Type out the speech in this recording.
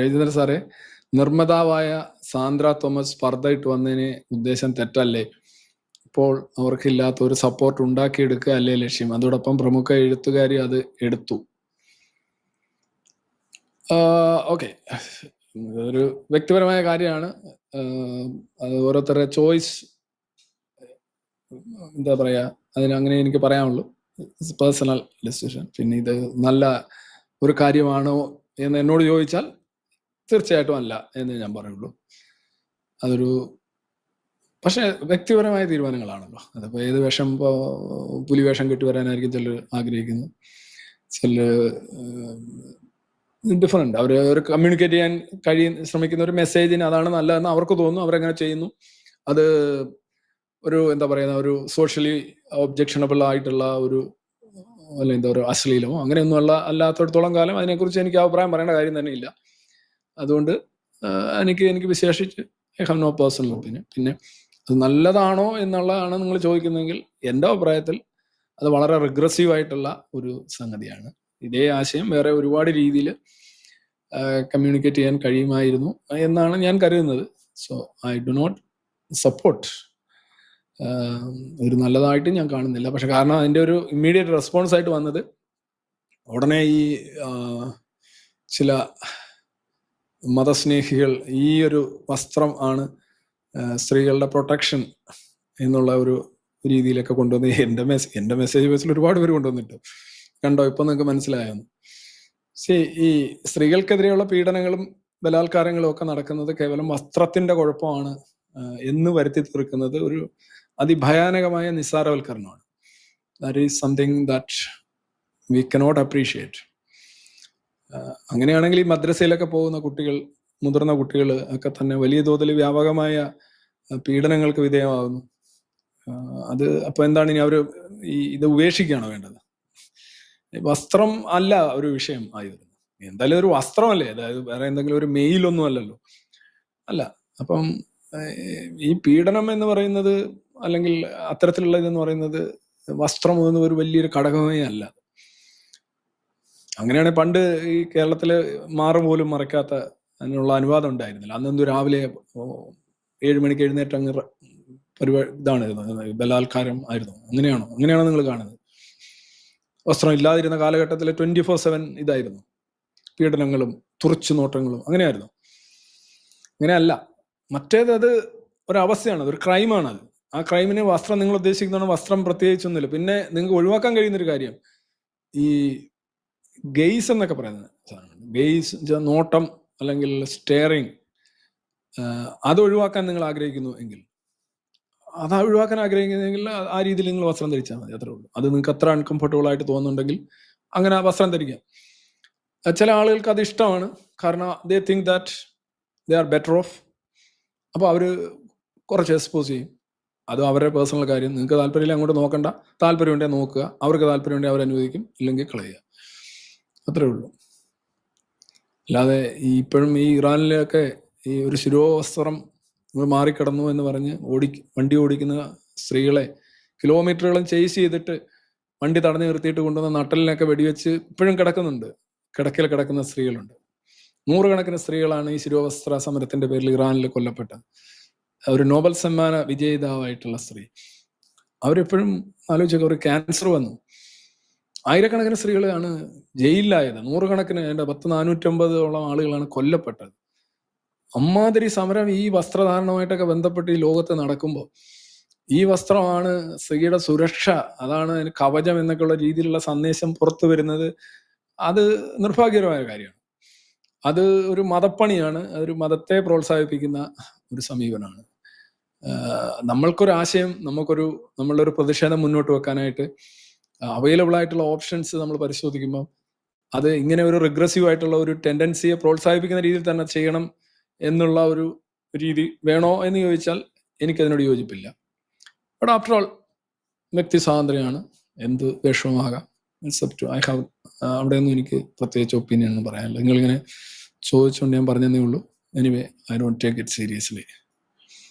ജയചന്ദ്രൻ സാറേ നിർമ്മതാവായ സാന്ദ്ര തോമസ് സ്പർദ്ധയിട്ട് വന്നതിന് ഉദ്ദേശം തെറ്റല്ലേ? ഇപ്പോൾ അവർക്കില്ലാത്ത ഒരു സപ്പോർട്ട് ഉണ്ടാക്കിയെടുക്കുക അല്ലേ ലക്ഷ്യം? അതോടൊപ്പം പ്രമുഖ എഴുത്തുകാരി അത് എടുത്തു. ഓക്കെ. ഒരു വ്യക്തിപരമായ കാര്യമാണ്. അത് ഓരോരുത്തരുടെ ചോയ്സ് എന്താ പറയാ അതിന് അങ്ങനെ എനിക്ക് പറയാനുള്ളൂ. പേഴ്സണൽ ഡിസിഷൻ പിന്നെ ഇത് നല്ല ഒരു കാര്യമാണോ എന്ന് എന്നോട് ചോദിച്ചാൽ തീർച്ചയായിട്ടും അല്ല എന്ന് ഞാൻ പറയുള്ളൂ. അതൊരു പക്ഷെ വ്യക്തിപരമായ തീരുമാനങ്ങളാണല്ലോ. അതിപ്പോ ഏത് വേഷം ഇപ്പോ പുലി വേഷം കെട്ടി വരാനായിരിക്കും ചിലർ ആഗ്രഹിക്കുന്നത് ചില ഡിഫറെന്റ് അവർ ഒരു കമ്മ്യൂണിക്കേറ്റ് ചെയ്യാൻ കഴിയ ശ്രമിക്കുന്ന ഒരു മെസ്സേജിന് അതാണ് നല്ലതെന്ന് അവർക്ക് തോന്നുന്നു. അവരങ്ങനെ ചെയ്യുന്നു. അത് ഒരു എന്താ പറയുന്ന ഒരു സോഷ്യലി ഒബ്ജക്ഷണബിൾ ആയിട്ടുള്ള ഒരു അല്ല എന്താ പറയുക അശ്ലീലമോ അങ്ങനെയൊന്നും അല്ലാത്തടത്തോളം കാലം അതിനെക്കുറിച്ച് എനിക്ക് അഭിപ്രായം പറയേണ്ട കാര്യം തന്നെ ഇല്ല അതുകൊണ്ട് എനിക്ക് എനിക്ക് വിശേഷിച്ച് I have no personal opinion പിന്നെ അത് നല്ലതാണോ എന്നുള്ളതാണ് നിങ്ങൾ ചോദിക്കുന്നതെങ്കിൽ എന്റെ അഭിപ്രായത്തിൽ അത് വളരെ റിഗ്രസീവ് ആയിട്ടുള്ള ഒരു സംഗതിയാണ്. ഇതേ ആശയം വേറെ ഒരുപാട് രീതിയിൽ കമ്മ്യൂണിക്കേറ്റ് ചെയ്യാൻ കഴിയുമായിരുന്നു എന്നാണ് ഞാൻ കരുതുന്നത്. So I do not support ഒരു നല്ലതായിട്ട് ഞാൻ കാണുന്നില്ല. പക്ഷെ കാരണം അതിന്റെ ഒരു ഇമ്മീഡിയറ്റ് റെസ്പോൺസ് ആയിട്ട് വന്നത് ഉടനെ ഈ ചില മതസ്നേഹികൾ ഈ ഒരു വസ്ത്രം ആണ് സ്ത്രീകളുടെ പ്രൊട്ടക്ഷൻ എന്നുള്ള ഒരു രീതിയിലൊക്കെ കൊണ്ടുവന്ന് എന്റെ മെസ്സേജ് എന്റെ മെസ്സേജ് ബേസിൽ ഒരുപാട് പേര് കൊണ്ടുവന്നിട്ട്. കണ്ടോ? ഇപ്പം നിങ്ങൾക്ക് മനസ്സിലായെന്ന്. സി ഈ സ്ത്രീകൾക്കെതിരെയുള്ള പീഡനങ്ങളും ബലാത്കാരങ്ങളും ഒക്കെ നടക്കുന്നത് കേവലം വസ്ത്രത്തിന്റെ കുഴപ്പമാണ് എന്ന് വരുത്തി തീർക്കുന്നത് ഒരു അതിഭയാനകമായ നിസ്സാരവൽക്കരണമാണ്. That is something that we cannot appreciate അങ്ങനെയാണെങ്കിൽ ഈ മദ്രസയിലൊക്കെ പോകുന്ന കുട്ടികൾ മുതിർന്ന കുട്ടികൾ ഒക്കെ തന്നെ വലിയ തോതിൽ വ്യാപകമായ പീഡനങ്ങൾക്ക് വിധേയമാകുന്നു. അത് അപ്പൊ എന്താണ് ഇനി അവർ ഈ ഇത് ഉപേക്ഷിക്കുകയാണോ വേണ്ടത്? വസ്ത്രം അല്ല ഒരു വിഷയം ആയി വരുന്നത്. എന്തായാലും ഒരു വസ്ത്രമല്ലേ? അതായത് വേറെ എന്തെങ്കിലും ഒരു മെയിലൊന്നും അല്ലല്ലോ. അല്ല അപ്പം ഈ പീഡനം എന്ന് പറയുന്നത് അല്ലെങ്കിൽ അത്തരത്തിലുള്ള ഇതെന്ന് പറയുന്നത് വസ്ത്രം എന്ന ഒരു വലിയൊരു ഘടകമേ അല്ല. അങ്ങനെയാണെങ്കിൽ പണ്ട് ഈ കേരളത്തിൽ മാറു പോലും മറക്കാത്ത അതിനുള്ള അനുവാദം ഉണ്ടായിരുന്നില്ല. അന്നെന്തു രാവിലെ ഏഴ് മണിക്ക് എഴുന്നേറ്റ് അങ്ങ് പരിപാടി ഇതാണ് ബലാത്കാരം ആയിരുന്നു. അങ്ങനെയാണോ? അങ്ങനെയാണോ നിങ്ങൾ കാണുന്നത്? വസ്ത്രം ഇല്ലാതിരുന്ന കാലഘട്ടത്തിൽ ട്വന്റി ഫോർ സെവൻ ഇതായിരുന്നു. പീഡനങ്ങളും തുറച്ചു നോട്ടങ്ങളും അങ്ങനെയായിരുന്നു. അങ്ങനെയല്ല. മറ്റേത് അത് ഒരവസ്ഥയാണ്. ഒരു ക്രൈമാണ് അത്. ആ ക്രൈമിന് വസ്ത്രം നിങ്ങൾ ഉദ്ദേശിക്കുന്നതാണ് വസ്ത്രം പ്രത്യേകിച്ചൊന്നുമില്ല. പിന്നെ നിങ്ങൾക്ക് ഒഴിവാക്കാൻ കഴിയുന്നൊരു കാര്യം. ഈ ഗെയ്സ് എന്നൊക്കെ പറയുന്നത് ഗെയ്സ് നോട്ടം അല്ലെങ്കിൽ സ്റ്റെയറിങ് അത് ഒഴിവാക്കാൻ നിങ്ങൾ ആഗ്രഹിക്കുന്നു എങ്കിൽ. അത് ഒഴിവാക്കാൻ ആഗ്രഹിക്കുന്നെങ്കിൽ ആ- രീതിയിൽ നിങ്ങൾ വസ്ത്രം ധരിച്ചാൽ മതി. അത്രേ ഉള്ളൂ. അത് നിങ്ങൾക്ക് അത്ര അൺകംഫർട്ടബിൾ ആയിട്ട് തോന്നുന്നുണ്ടെങ്കിൽ അങ്ങനെ വസ്ത്രം ധരിക്കാം. ചില ആളുകൾക്ക് അത് ഇഷ്ടമാണ്. കാരണം they think that they are better off അപ്പോൾ അവർ കുറച്ച് എക്സ്പോസ് ചെയ്യും. അത് അവരുടെ പേഴ്സണൽ കാര്യം. നിങ്ങൾക്ക് താല്പര്യമില്ല അങ്ങോട്ട് നോക്കണ്ട. താല്പര്യമുണ്ടെങ്കിൽ നോക്കുക. അവർക്ക് താല്പര്യമുണ്ടെങ്കിൽ അവർ അനുവദിക്കും ഇല്ലെങ്കിൽ കളയുക. അത്രേ ഉള്ളൂ. അല്ലാതെ ഈ ഇപ്പോഴും ഈ ഇറാനിലൊക്കെ ഈ ഒരു ശിരോവസ്ത്രം നമ്മൾ മാറിക്കടന്നു എന്ന് പറഞ്ഞ് ഓടി വണ്ടി ഓടിക്കുന്ന സ്ത്രീകളെ കിലോമീറ്ററുകളും ചേസ് ചെയ്തിട്ട് വണ്ടി തടഞ്ഞു നിർത്തിയിട്ട് കൊണ്ടുവന്ന നട്ടലിനൊക്കെ വെടിവെച്ച് ഇപ്പോഴും കിടക്കുന്നുണ്ട്. കിടക്കിൽ കിടക്കുന്ന സ്ത്രീകളുണ്ട്. നൂറുകണക്കിന് സ്ത്രീകളാണ് ഈ ശിരോവസ്ത്ര സമരത്തിന്റെ പേരിൽ ഇറാനിൽ കൊല്ലപ്പെട്ടത്. ഒരു നോബൽ സമ്മാന വിജയിതാവായിട്ടുള്ള സ്ത്രീ. അവരെപ്പോഴും ആലോചിച്ചൊക്കെ ഒരു ക്യാൻസർ വന്നു. ആയിരക്കണക്കിന് സ്ത്രീകളാണ് ജയിലിലായത്. നൂറുകണക്കിന് എന്റെ പത്ത് നാനൂറ്റമ്പതോളം ആളുകളാണ് കൊല്ലപ്പെട്ടത്. അമ്മാതിരി സമരം ഈ വസ്ത്രധാരണമായിട്ടൊക്കെ ബന്ധപ്പെട്ട് ഈ ലോകത്ത് നടക്കുമ്പോൾ ഈ വസ്ത്രമാണ് സ്ത്രീയുടെ സുരക്ഷ അതാണ് കവചം എന്നൊക്കെയുള്ള രീതിയിലുള്ള സന്ദേശം പുറത്തു വരുന്നത്. അത് നിർഭാഗ്യകരമായ കാര്യമാണ്. അത് ഒരു മതപ്പണിയാണ്. അതൊരു മതത്തെ പ്രോത്സാഹിപ്പിക്കുന്ന ഒരു സമീപനമാണ്. നമ്മൾക്കൊരു ആശയം നമുക്കൊരു നമ്മളുടെ ഒരു പ്രതിഷേധം മുന്നോട്ട് വെക്കാനായിട്ട് അവൈലബിൾ ആയിട്ടുള്ള ഓപ്ഷൻസ് നമ്മൾ പരിശോധിക്കുമ്പോൾ അത് ഇങ്ങനെ ഒരു റിഗ്രസീവ് ആയിട്ടുള്ള ഒരു ടെൻഡൻസിയെ പ്രോത്സാഹിപ്പിക്കുന്ന രീതിയിൽ തന്നെ ചെയ്യണം എന്നുള്ള ഒരു രീതി വേണോ എന്ന് ചോദിച്ചാൽ എനിക്കതിനോട് യോജിപ്പില്ല. ബട്ട് ആഫ്റ്റർ ഓൾ വ്യക്തി സ്വാതന്ത്ര്യമാണ് എന്ത് വിഷമമാകാം? ഇറ്റ്സ് ഐ ഹാവ് അവിടെയൊന്നും എനിക്ക് പ്രത്യേകിച്ച് ഒപ്പീനിയൻ ഒന്നും പറയാനില്ല. നിങ്ങളിങ്ങനെ ചോദിച്ചുകൊണ്ട് ഞാൻ പറഞ്ഞതേ ഉള്ളൂ. Anyway I don't take it seriously